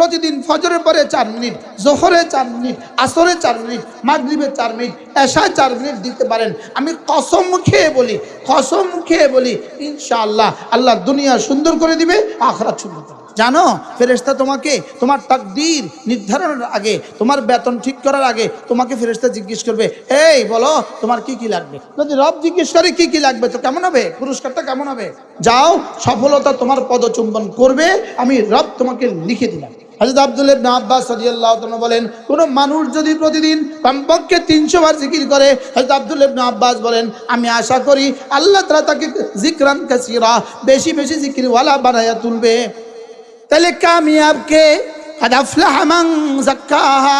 প্রতিদিন ফজরের পরে চার মিনিট, জোহরে চার মিনিট, আসরে চার মিনিট, মাগরিবে চার মিনিট, এশায় চার মিনিট দিতে পারেন। আমি কসম খেয়ে বলি, কসম খেয়ে বলি, ইনশাআল্লাহ আল্লাহ দুনিয়া সুন্দর করে দিবে, আখরাত সুন্দর করে। জানো, ফেরেশতা তোমাকে তোমার তাকদীর নির্ধারণের আগে, তোমার বেতন ঠিক করার আগে তোমাকে ফেরেশতা জিজ্ঞেস করবে, এই, বলো, তোমার কি কি লাগবে? যদি রব জিজ্ঞেস করে, কি কি লাগবে, তো কেমন হবে? পুরস্কারটা কেমন হবে? যাও, সফলতা তোমার পদচুম্বন করবে, আমি রব তোমাকে লিখে দিলাম। হযরত আব্দুল ইবনে আব্বাস রাদিয়াল্লাহু তাআলা বলেন, কোন মানুষ যদি প্রতিদিন কমপক্ষে 300 বার জিকির করে হাজরত আব্দুল ইবনে আব্বাস বলেন, আমি আশা করি আল্লাহ তাআলা তাকে জিকরান কাসীরা, বেশি বেশি জিকির ওয়ালা বানায়া তুলবে। তাহলে কামিয়াবকে কাদাফলাহা মান জাক্কাহা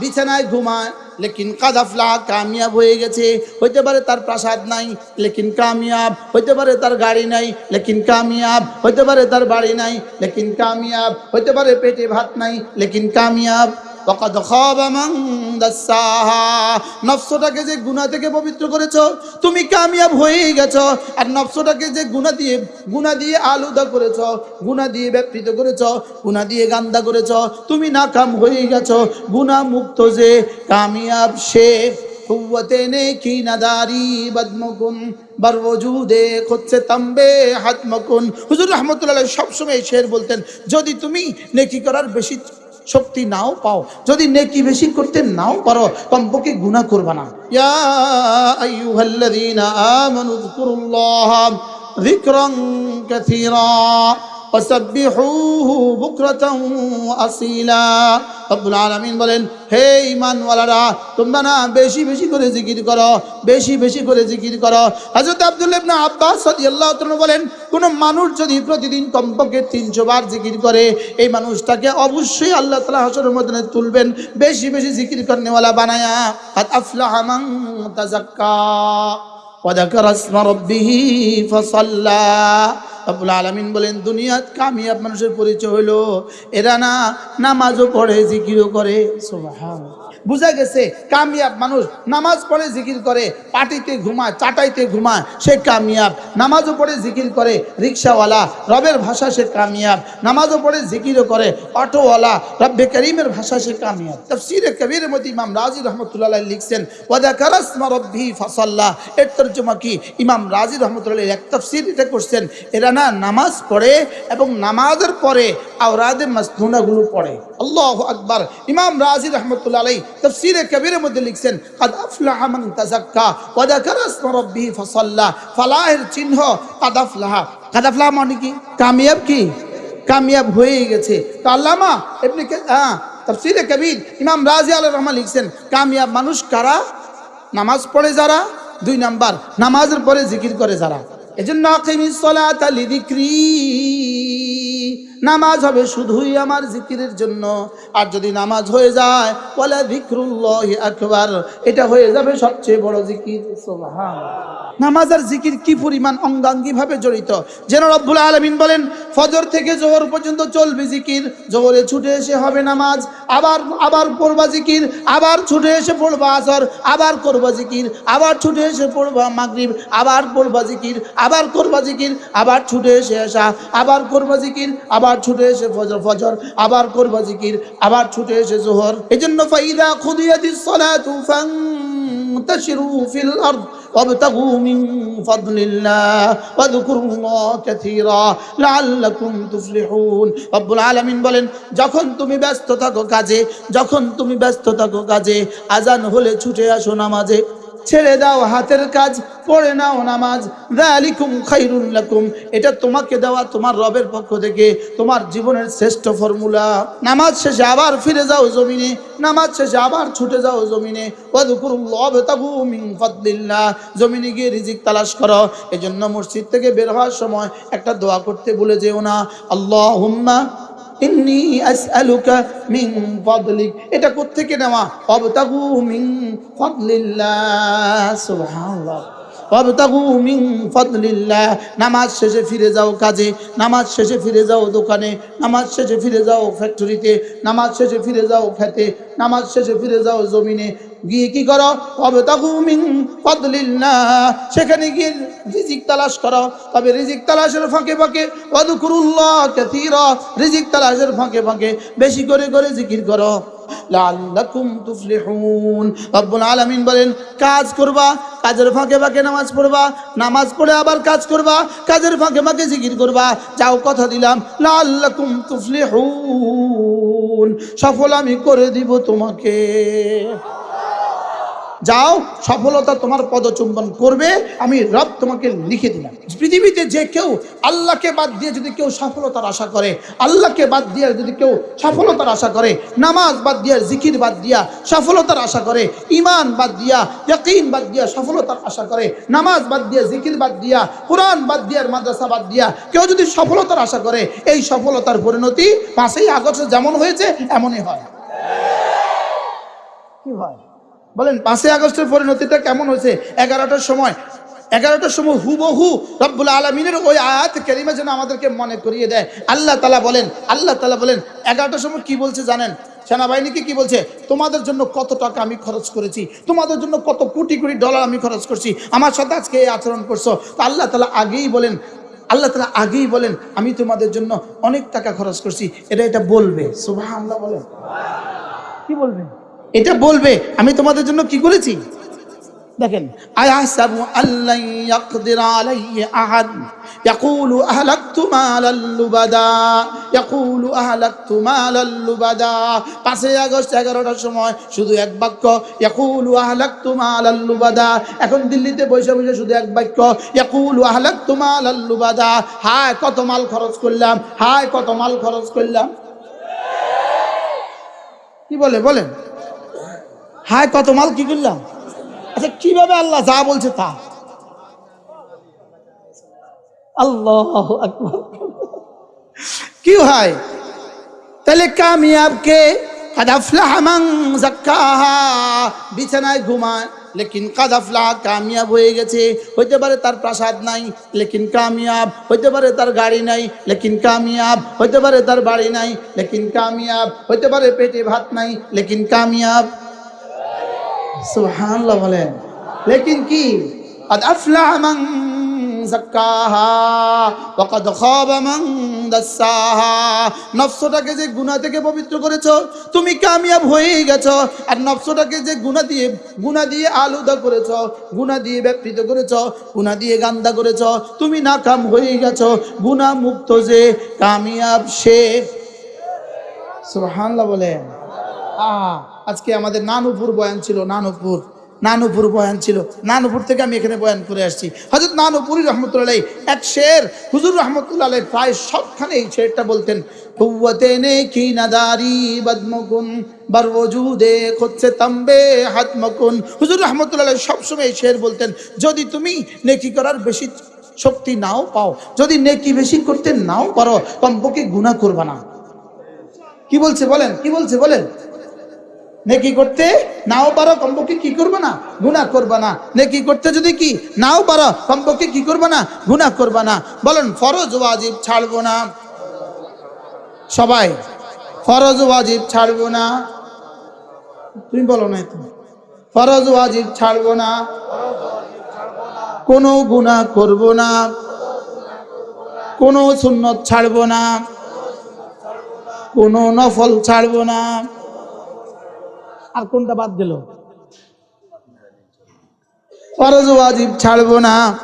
বিছানায় ঘুমায়। লেকিন কাদাফলা কামিয়াব হয়ে গেছে। হইতে পারে তার প্রাসাদ নাই, লেকিন কামিয়াব। হইতে পারে তার গাড়ি নাই, লেকিন কামিয়াব। হইতে পারে তার বাড়ি নাই, লেকিন কামিয়াব। হইতে পারে পেটে ভাত নাই, লেকিন কামিয়াব। وقد خاب من دساها নফসটাকে যে গুনাহ থেকে পবিত্র করেছো তুমি কামিয়াব হয়েই গেছো আর নফসটাকে যে গুনাহ দিয়ে গুনাহ দিয়ে আলুদা করেছো গুনাহ দিয়ে ব্যাপৃত করেছো গুনাহ দিয়ে গান্দা করেছো তুমি নাকাম হয়ে গেছো গুনাহ মুক্ত যে কামিয়াব সে কুওয়াতে নেকি নাদারি বদমকুন বার ওজুদে খুদসে তাম্বে হাতমকুন হুজুর রহমতুল্লাহ সবসময় এই শের বলতেন যদি তুমি নেকি করার বেশি শক্তি নাও পাও। যদি নেকি বেশি করতে নাও পারো, কমপক্ষে গুণা করবা না। ইয়া আইয়ুহাল্লাযীনা আমানু যকুরুল্লাহ যিকরান কাসীরা ওয়াসাব্বিহুহু বুকরাতাও ওয়াসীলা রব্বুল আলামিন বলেন হে ঈমানওয়ালারা তোমরা না বেশি বেশি করে জিকির করো বেশি বেশি করে জিকির করো হযরত আব্দুল ইবনে আব্বাস রাদিয়াল্লাহু তাআলা বলেন কোন মানুষ যদি প্রতিদিন কমপক্ষে 300 বার জিকির করে এই মানুষটাকে অবশ্যই আল্লাহ তাআলা হাসরের ময়দানে তুলবেন বেশি বেশি জিকির করনেওয়ালা বানায়া কাদ আফলাহা মান তাযাক্কা وذكر اسم ربه فصلى রব্বুল আলমিন বলেন, দুনিয়াত কামিয়াব মানুষের পরিচয় হলো এরা না নামাজও পড়ে, জিকিরও করে। সুবহান বুঝা গেছে, কামিয়াব মানুষ নামাজ পড়ে জিকির করে পাটিতে ঘুমায়, চাটাইতে ঘুমায়, সে কামিয়াব। নামাজও পড়ে জিকির করে, রিক্সাওয়ালা, রবের ভাষা সে কামিয়াব। নামাজও পড়ে জিকিরও করে, অটোওয়ালা, রব্বে করিমের ভাষা সে কামিয়াব। তফসিরে কবির মতি ইমাম রাজি রহমতুল্লাহ লিখছেন ওয়াদা কারাসমা রব্বি ফাসাল্লাহ এর তর্জমা কি? ইমাম রাজি রহমতুল্লাহ এক তফসির এটা করছেন, এরা না নামাজ পড়ে এবং নামাজের পরে আওরাদে মাসনুনাগুলো পড়ে। আল্লাহ আকবার। ইমাম রাজি রহমতুল্লাহ আলাই তফসিরে কবিরের মধ্যে লিখছেন, কাদ আফলাহা মান তাযাক্কা ওয়া যাকারা ইসমা রাব্বিহি ফালাহের চিহ্ন, কাদ আফলাহা। কাদ আফলাহা মানে কি? কামিয়াব কি? কামিয়াব হয়ে গেছে। তো আল্লামা এমনি হ্যাঁ তফসিরে কবির ইমাম রাজি আল রহমান লিখছেন, কামিয়াব মানুষ কারা? নামাজ পড়ে যারা? দুই নাম্বার, নামাজের পরে জিকির করে যারা? এজন্য আকিমিস সালাতা লিযিকরি নামাজ হবে শুধুই আমার জিকিরের জন্য। আর যদি নামাজ হয়ে যায় বলে জিক্রুল্লাহি আকবার এটা হয়ে যাবে সবচেয়ে বড় জিকির। সুবহানাল্লাহ। নামাজ আর জিকির কি পরিমাণ অঙ্গাঙ্গি ভাবে জড়িত? যেন রব্বুল আলমিন বলেন ফজর থেকে জোহর পর্যন্ত চলবে জিকির। জোহরে ছুটে এসে হবে নামাজ আবার আবার পড়বা জিকির আবার ছুটে এসে পড়বা আসর আবার করবা জিকির আবার ছুটে এসে পড়বা মাগরিব আবার পড়বা জিকির আবার করবা জিকির আবার ছুটে এসে আসা আবার করবা জিকির আবার ছুটে এসে ফজর ফজর আবার করবা জিকির আবার ছুটে এসে জোহর এজন্য ফাইদা খুদিয়াতিস সালাতু ফান্তাশিরু ফিল আরদ وابتغوا من فضل الله واذكروا الله كثيرا لعلكم تفلحون رب العالمين বলেন যখন তুমি ব্যস্ত থাকো কাজে যখন তুমি ব্যস্ত থাকো কাজে আজান হলে ছুটে আসো নামাজে ছেড়ে দাও, হাতের কাজ, পড়ে নাও নামাজ। যালিকুম খাইরুল লাকুম। এটা তোমাকে দেওয়া তোমার রবের পক্ষ থেকে, তোমার জীবনের শ্রেষ্ঠ ফর্মুলা। নামাজ শেষে আবার ফিরে যাও জমিনে, নামাজ শেষে আবার ছুটে যাও জমিনে। মিন জমিনে গিয়ে রিজিক তালাশ করো। এজন্য মসজিদ থেকে বের হওয়ার সময় একটা দোয়া করতে ভুলে যেও না। আল্লাহুম্মা ইন্নি আসআলুকা মিন ফাদলিক। এটা কোত্থেকে নেওয়া? অবতাগু মিন ফাদলিল্লাহ। সুবহানাল্লাহ। ওয়াবতাগু মিন ফাদলিল্লাহ। নামাজ শেষে ফিরে যাও কাজে, নামাজ শেষে ফিরে যাও দোকানে, নামাজ শেষে ফিরে যাও ফ্যাক্টরিতে নামাজ শেষে ফিরে যাও খেতে, নামাজ শেষে ফিরে যাও জমিনে গিয়ে কি করো? অবতাগু মিন ফাদলিল্লাহ। সেখানে গিয়ে রিজিক তালাশ করো। তবে রিজিক তালাশের ফাঁকে ফাঁকে ওয়াদকুরুল্লাহ কাসীরা। রিজিক তালাশের ফাঁকে ফাঁকে বেশি করে করে জিকির করো। লাল্লাকুম তুফলিহুন। রব্বুল আলামিন বলেন, কাজ করবা, কাজের ফাঁকে ফাঁকে নামাজ পড়বা, নামাজ পড়ে আবার কাজ করবা, কাজের ফাঁকে ফাঁকে জিকির করবা। যাও কথা দিলাম লাল্লাকুম তুফলিহুন। সফল আমি করে দিব তোমাকে। যাও, সফলতা তোমার পদচুম্বন করবে, আমি রব তোমাকে লিখে দিলাম। পৃথিবীতে যে কেউ আল্লাহকে বাদ দিয়ে যদি কেউ সফলতার আশা করে, আল্লাহকে বাদ দিয়ে যদি কেউ সফলতার আশা করে, নামাজ বাদ দিয়া, জিকির বাদ দিয়া সফলতার আশা করে ইমান বাদ দিয়া, ইয়াকিন বাদ দিয়া সফলতার আশা করে, নামাজ বাদ দিয়া, জিকির বাদ দিয়া, কোরআন বাদ দিয়ার মাদ্রাসা বাদ দিয়া কেউ যদি সফলতার আশা করে, এই সফলতার পরিণতি পাঁচই আগস্ট যেমন হয়েছে, এমনই হয়। কি হয়? বলেন, পাঁচই আগস্টের পরিণতিটা কেমন হয়েছে? এগারোটার সময় এগারোটার সময় হুবহু রব্বুল আলমিনের ওই আয়াত কেরিমা যেন আমাদেরকে মনে করিয়ে দেয়। আল্লাহ তালা বলেন, আল্লাহ তালা বলেন, এগারোটার সময় কি বলছে জানেন? সেনাবাহিনীকে কি বলছে? তোমাদের জন্য কত টাকা আমি খরচ করেছি, তোমাদের জন্য কত কোটি কোটি ডলার আমি খরচ করছি, আমার সাথে আজকে এই আচরণ করছ। তো আল্লাহ তালা আগেই বলেন, আল্লাহ তালা আগেই বলেন, আমি তোমাদের জন্য অনেক টাকা খরচ করছি। এটা এটা বলবে। সুবাহ আল্লাহ বলেন। কি বলবে? এটা বলবে, আমি তোমাদের জন্য কি করেছি? দেখেন, আয়াসাবু আল্লাই ইয়াকদির আলাইহি আহাদ। ইয়াকুলু আহলাকতু মালাল লুবাদা। ইয়াকুলু আহলাকতু মালাল লুবাদা। 5 আগস্ট 11টার সময় শুধু এক বাক্য এখন দিল্লিতে বসে বসে শুধু এক বাক্য, ইয়াকুলু আহলাকতু হায়, কত মাল খরচ করলাম, হায়, কত মাল খরচ করলাম। কি বলে, বলেন। হায়, কত মাল কি করলাম? আচ্ছা কীভাবে আল্লাহ যা বলছে তা? আল্লাহ কি হয়? তাহলে কামিয়াব কে? কাদাফলাহ জাক্কাহা বিছানায় ঘুমায়, লেকিন কাদাফলা কামিয়াব হয়ে গেছে। হইতে পারে তার প্রাসাদ নাই, লেকিন কামিয়াব। হইতে পারে তার গাড়ি নাই, লেকিন কামিয়াব। হইতে পারে তার বাড়ি নাই, লেকিন কামিয়াব। হইতে পারে পেটে ভাত নাই, লেকিন কামিয়াব। সুবহানাল্লাহ বলেন লেকিন কি قد أفلح من زكاها وقد خاب من دساها নফসটাকে যে গুনাহ থেকে পবিত্র করেছো তুমি কামিয়াব হয়ে গেছো আর নফসটাকে যে গুনাহ দিয়ে গুনাহ দিয়ে আলুদা করেছো গুনাহ দিয়ে ব্যাপৃত করেছো গুনাহ দিয়ে গান্দা করেছো তুমি নাকাম হয়ে গেছো গুনাহ মুক্ত যে কামিয়াব সে সুবহানাল্লাহ বলেন আহ, আজকে আমাদের নানুপুর বয়ান ছিল, নানুপুর নানুপুর বয়ান ছিল। নানুপুর থেকে আমি এখানে বয়ান করে আসছি। হজরত নানুপুরি রহমতুল্লাহ এক শের, হুজুর রহমতুল্লাহ প্রায় সবখানে এই শেরটা বলতেন নে তম্বে হুজুর সবসময় এই শের বলতেন, যদি তুমি নেকি করার বেশি শক্তি নাও পাও, যদি নেকি বেশি করতে নাও পারো, কমপক্ষে গুনাহ করবা না। কি বলছে বলেন, কি বলছে বলেন? নেকি করতে নাও পারো, কমপক্ষে কি করবে না? গুনাহ করবে না। নেকি করতে যদি কি নাও পারো, কমপক্ষে কি করবে না? গুনাহ করবে না। বলেন, ফরজ ওয়াজিব ছাড়বো না। সবাই, ফরজ ওয়াজিব ছাড়বো না। তুমি বলো না তুমি ফরজ ওয়াজিব ছাড়বো না। কোনো গুনাহ করব না। কোনো সুন্নত ছাড়বো না। কোনো নফল ছাড়বো না। আর কোনটা বাদ দিল? ফরজ ওয়াজিব ছাড়বো না।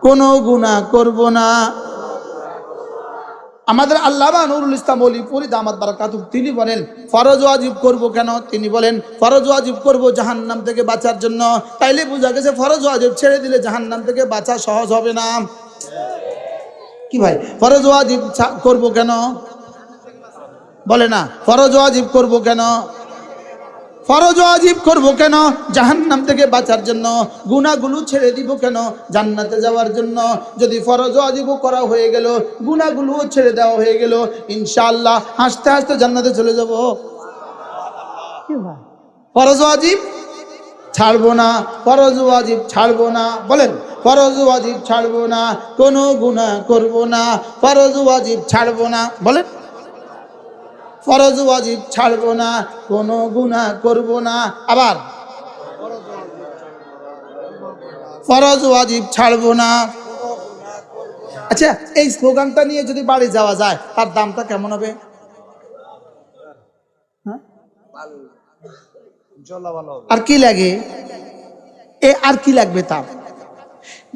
কোনো গুনাহ করব না। আমাদের আল্লামা নুরুল ইসলাম অলিপুরি দামাত বারাকাতু তিনি বলেন ফরজ ওয়াজিব করব কেন? তিনি বলেন ফরজ ওয়াজিব করব জাহান্নাম থেকে বাঁচার জন্য। তাইলে বোঝা গেছে ফরজ ওয়াজিব ছেড়ে দিলে জাহান্নাম থেকে বাঁচা সহজ হবে না। কি ভাই? ফরজ ওয়াজিব ছা- করব কেন? বলে না, ফরজ ওয়াজিব করব কেন? ফরজ ওয়াজিব করব কেন? জাহান্নাম থেকে বাঁচার জন্য, গুনাহগুলো ছেড়ে দিব কেন? জান্নাতে যাওয়ার জন্য, যদি ফরজ ওয়াজিব করা হয়ে গেল, গুনাহগুলোও ছেড়ে দেওয়া হয়ে গেল, ইনশাআল্লাহ হাসতে হাসতে জান্নাতে চলে যাব? ফরজ ওয়াজিব ছাড়বো না, ফরজ ওয়াজিব ছাড়বো না, বলেন, ফরজ ওয়াজিব ছাড়বো না, কোনো গুনাহ করব না, ফরজ ওয়াজিব ছাড়বো না, বলেন। ফরজ ওয়াজিব ছাড়বো না কোনো গুনাহ করব না। আবার ফরজ ওয়াজিব ছাড়বো না। আচ্ছা এই স্লোগানটা নিয়ে যদি বাড়ি যাওয়া যায় তার দামটা কেমন হবে? হ্যাঁ? আর কি লাগে? এ আর কি লাগবে তার?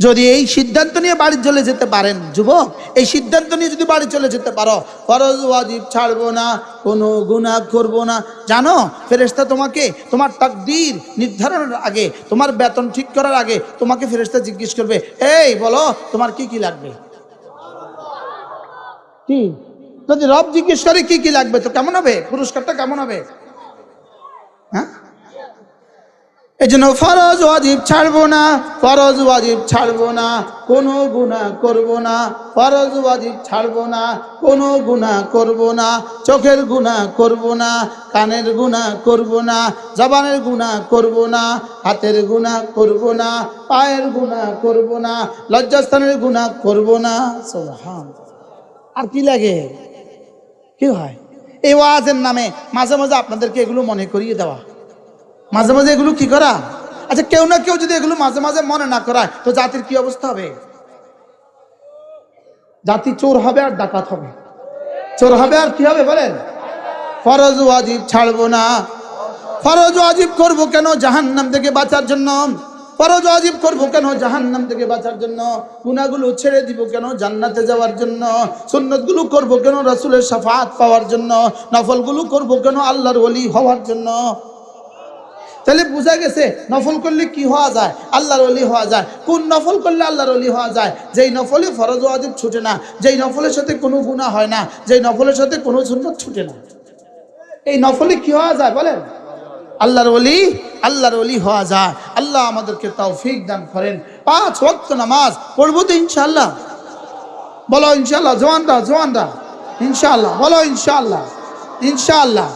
যদি এই সিদ্ধান্ত নিয়ে বাড়ি চলে যেতে পারেন, যুবক, এই সিদ্ধান্ত নিয়ে যদি বাড়ি চলে যেতে পারো, ফরজ ওয়াজিব ছাড়বো না, কোনো গুনাহ করব না। জানো, ফেরেশতা তোমাকে তোমার তাকদীর নির্ধারণের আগে, তোমার বেতন ঠিক করার আগে তোমাকে ফেরেশতা জিজ্ঞেস করবে, এই, বলো, তোমার কি কি লাগবে? কি? যদি রব জিজ্ঞেস করে, কি কি লাগবে? তো কেমন হবে? পুরস্কারটা কেমন হবে হ্যাঁ এই জন্য ফরজ ওয়াজিব ছাড়বো না, ফরজ ওয়াজিব ছাড়বো না, কোনো গুনাহ করব না, ফরজ ওয়াজিব ছাড়বো না, কোনো গুনাহ করব না, চোখের গুনাহ করব না, কানের গুনাহ করব না, জবানের গুনাহ করব না, হাতের গুণা করব না, পায়ের গুনাহ করব না, লজ্জাস্থানের গুণা করব না আর কি লাগে? কি হয়? এই ওয়াজের নামে মাঝে মাঝে আপনাদেরকে এগুলো মনে করিয়ে দেওয়া। মাঝে মাঝে এগুলো কি করা? আচ্ছা কেউ না কেউ যদি এগুলো মাঝে মাঝে মনে না করায়, তো জাতির কি অবস্থা হবে? জাতি চোর হবে আর ডাকাত হবে। চোর হবে আর কি হবে বলেন? ফরজ ওয়াজিব ছাড়বো না। ফরজ ওয়াজিব করব কেন জাহান্নাম থেকে বাঁচার জন্য? ফরজ ওয়াজিব করব কেন জাহান্নাম থেকে বাঁচার জন্য? গুনাহগুলো ছেড়ে দিব কেন জান্নাতে যাওয়ার জন্য? সুন্নতগুলো করব কেন রাসূলের শাফাত পাওয়ার জন্য? নফলগুলো করব কেন আল্লাহর ওলি হওয়ার জন্য? তাহলে বোঝা গেছে নফল করলে কি হওয়া যায়? আল্লাহর অলি হওয়া যায়। কোন নফল করলে আল্লাহর অলি হওয়া যায়? যেই নফলে ফরজ ওয়াজিব ছুটে না, যেই নফলের সাথে কোনো গুণা হয় না, যেই নফলের সাথে কোনো সুন্নত ছুটে না। এই নফলে কি হওয়া যায় বলেন? আল্লাহর অলি আল্লাহর অলি হওয়া যায়। আল্লাহ আমাদেরকে তৌফিক দান করেন। পাঁচ ওয়াক্ত নামাজ পড়ব তো ইনশাআল্লাহ। বলো ইনশাআল্লাহ, জোয়ানরা জোয়ানরা। ইনশাআল্লাহ, বলো ইনশাআল্লাহ। ইনশাআল্লাহ।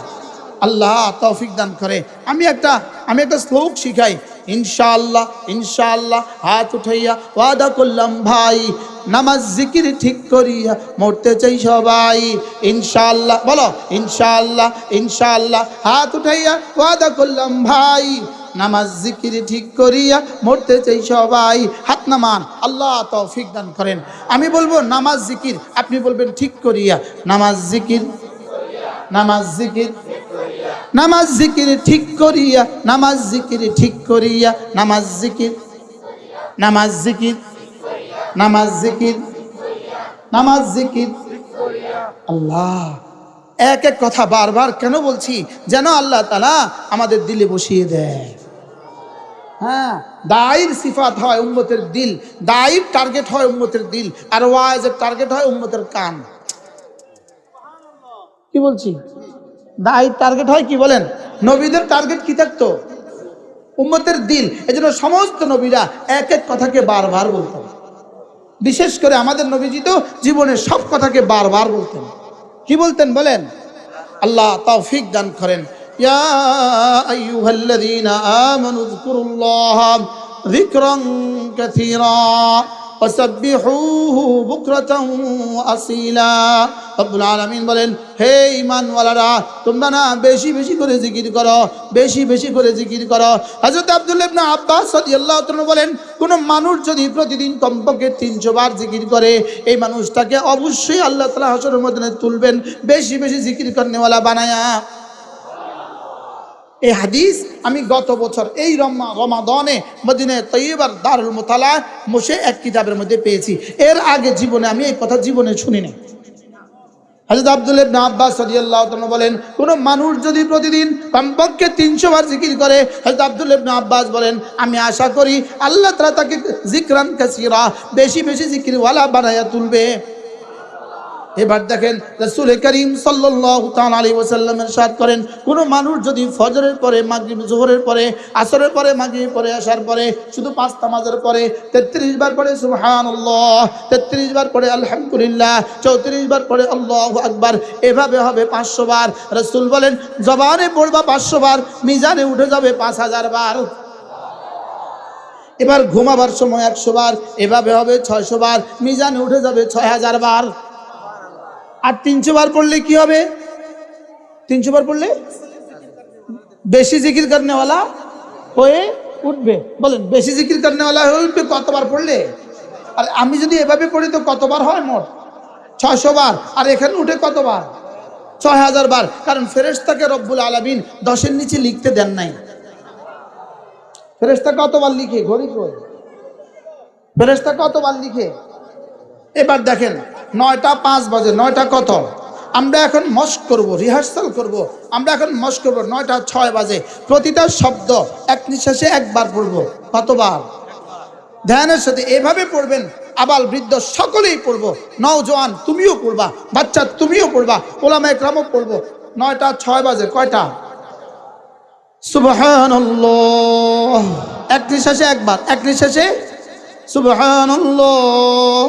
আল্লাহ তৌফিক দান করে। আমি একটা আমি একটা শ্লোক শিখাই। ইনশাআল্লাহ ইনশাআল্লাহ, হাত উঠাইয়া ওয়াদা করলাম, ভাই, নামাজ জিকির ঠিক করিয়া মরতে চাই সবাই। ইনশাআল্লাহ, বলো, ইনশাআল্লাহ ইনশাআল্লাহ, হাত উঠাইয়া ওয়াদা করলাম, ভাই, নামাজ জিকির ঠিক করিয়া মরতে চাই সবাই। হাত নামান, আল্লাহ তৌফিক দান করেন। আমি বলব, নামাজ জিকির, আপনি বলবেন ঠিক করিয়া। নামাজ জিকির নামাজ জিকির নামাজ জিকির ঠিক করিয়া, নামাজ জিকির ঠিক করিয়া, নামাজ জিকির নামাজ জিকির নামাজ জিকির নামাজ জিকির। আল্লাহ, এক এক কথা বারবার কেন বলছি? যেন আল্লাহ তালা আমাদের দিলে বসিয়ে দেয়। হ্যাঁ দায়ের সিফাত হয় উম্মতের দিল, দায়ের টার্গেট হয় উম্মতের দিল, আর ওয়াজের টার্গেট হয় উম্মতের কান। কি বলছি? দায়ের টার্গেট হয় কি বলেন? নবীদের টার্গেট কি থাকতো? উম্মতের দিল এজন্য সমস্ত নবীরা এক এক কথাকে বারবার বলতেন। বিশেষ করে আমাদের নবীজি তো জীবনের সব কথাকে বারবার বলতেন। কি বলতেন বলেন? আল্লাহ তৌফিক দান করেন। ইয়া আলামিন বলেন, হে ইমানওয়ালারা তোমরা না বেশি বেশি করে জিকির করো, বেশি বেশি করে জিকির করো। হজরত আবদুল্লাবনা আব্বাস সদিয়াল্লাহ বলেন, কোনো মানুষ যদি প্রতিদিন কমপক্ষে তিনশো বার জিকির করে, এই মানুষটাকে অবশ্যই আল্লাহ তালা হাসরের মধ্যে তুলবেন, বেশি বেশি জিকির করনেওয়ালা বানায়া। এই হাদিস আমি গত বছর এই রমা রমাদনে মদিনে তৈবার দারুল মোতালা বসে এক কিতাবের মধ্যে পেয়েছি। এর আগে জীবনে আমি এই কথা জীবনে শুনি নাই হজরত আব্দুল ইবনে আব্বাস রাদিয়াল্লাহু তাআলা বলেন, কোন মানুষ যদি প্রতিদিন কমপক্ষে 300 বার জিকির করে, হযরত আব্দুল ইবনে আব্বাস বলেন, আমি আশা করি আল্লাহ তাআলা তাকে জিকরান কাসীরা, বেশি বেশি জিকিরওয়ালা বানায়া তুলবে। এবার দেখেন রাসূল করিম সাল্লাল্লাহু তাআলা আলাইহি ওয়াসাল্লাম ارشاد করেন কোন মানুষ যদি ফজরের পরে মাগরিব জোহরের পরে আসরের পরে মাগরিব পরে আসার পরে শুধু পাঁচ নামাজের পরে 33 বার পরে সুবহানাল্লাহ 33 বার পরে আলহামদুলিল্লাহ 34 বার পরে আল্লাহু আকবার এভাবে হবে 500 বার রাসূল বলেন জবানে পড়বা 500 বার মিজানে উঠে যাবে 5000 বার এবার ঘুমাবার সময় একশো বার এভাবে হবে ছয়শো বার মিজানে উঠে যাবে ছয় হাজার বার আর তিনশো বার পড়লে কি হবে? তিনশো বার পড়লে বেশি জিকির করনেওয়ালা হয়ে উঠবে। বলেন, বেশি জিকির করনেওয়ালা হয়ে উঠবে কতবার পড়লে? আর আমি যদি এভাবে পড়ি তো কতবার হয় মোট? ছয়শো বার। আর এখানে উঠে কতবার? ছয় হাজার বার। কারণ ফেরেশতাকে রব্বুল আলামিন দশের নিচে লিখতে দেন নাই। ফেরেশতা কতবার লিখে? ঘড়ি কই? ফেরেশতা কতবার লিখে? এবার দেখেন নয়টা পাঁচ বাজে, নয়টা কত? আমরা এখন মস্ক করব রিহার্সাল করব। আমরা এখন মস্ক করব, নয়টা ছয় বাজে। প্রতিটা শব্দ এক নিঃশ্বাসে একবার পড়ব। কতবার? ধ্যানের সাথে এভাবে পড়বেন, আবাল বৃদ্ধ সকলেই পড়ব। নওজোয়ান, তুমিও পড়বা। বাচ্চা, তুমিও পড়বা। ওলামা একরামও পড়ব। নয়টা ছয় বাজে, কয়টা? এক নিঃশ্বাসে একবার, এক নিঃশ্বাসে সুবহানাল্লাহ।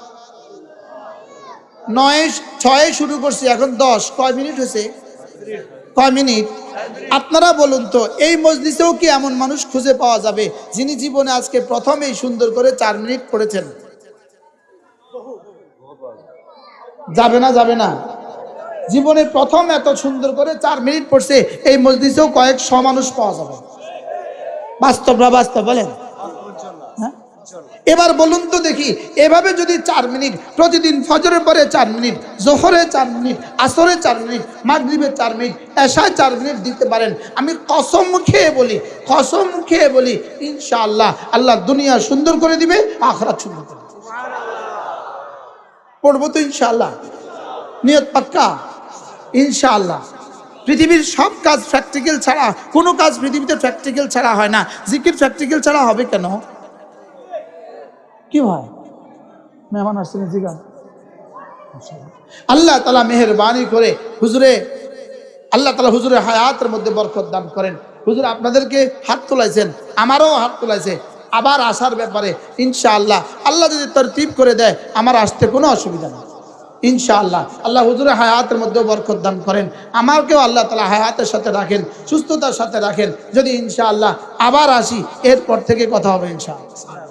নয়, ছয়ে শুরু করছি, এখন দশ। কয় মিনিট হয়েছে? কয় মিনিট? আপনারা বলুন তো, এই মজলিসেও কি এমন মানুষ খুঁজে পাওয়া যাবে, যিনি জীবনে আজকে প্রথমেই সুন্দর করে চার মিনিট পড়েছেন? যাবে না যাবে না। জীবনে প্রথম এত সুন্দর করে চার মিনিট পড়ছে, এই মসজিদেও কয়েক শ মানুষ পাওয়া যাবে। বাস্তব না বাস্তব, বলেন? এবার বলুন তো দেখি, এভাবে যদি চার মিনিট, প্রতিদিন ফজরের পরে চার মিনিট, জোহরে চার মিনিট, আসরে চার মিনিট, মাগরিবে চার মিনিট, এশায় চার মিনিট দিতে পারেন। আমি কসম খেয়ে বলি, কসম খেয়ে বলি, ইনশাআল্লাহ আল্লাহ দুনিয়া সুন্দর করে দিবে, আখরাত সুন্দর করে দিবে। পড়ব তো ইনশাআল্লাহ। নিয়ত পাক্কা? ইনশাআল্লাহ। পৃথিবীর সব কাজ প্র্যাকটিক্যাল ছাড়া, কোনো কাজ পৃথিবীতে প্র্যাকটিক্যাল ছাড়া হয় না। জিকির প্র্যাকটিক্যাল ছাড়া হবে কেন? কি হয় মেহমান আসছেন জিগান আল্লাহ তালা মেহরবানি করে হুজুরে, আল্লাহ তালা হুজুরে হায়াতের মধ্যে বরকত দান করেন। হুজুর, আপনাদেরকে হাত তোলাইছেন, আমারও হাত তোলাইছে। আবার আসার ব্যাপারে ইনশাআল্লাহ, আল্লাহ যদি তার টিপ করে দেয়, আমার আসতে কোনো অসুবিধা নেই। ইনশাআল্লাহ, আল্লাহ হুজুরে হায়াতের মধ্যেও বরকত দান করেন। আমাকেও আল্লাহ তালা হায়াতের সাথে রাখেন, সুস্থতার সাথে রাখেন। যদি ইনশাআল্লাহ আবার আসি, এরপর থেকে কথা হবে ইনশাআল্লাহ।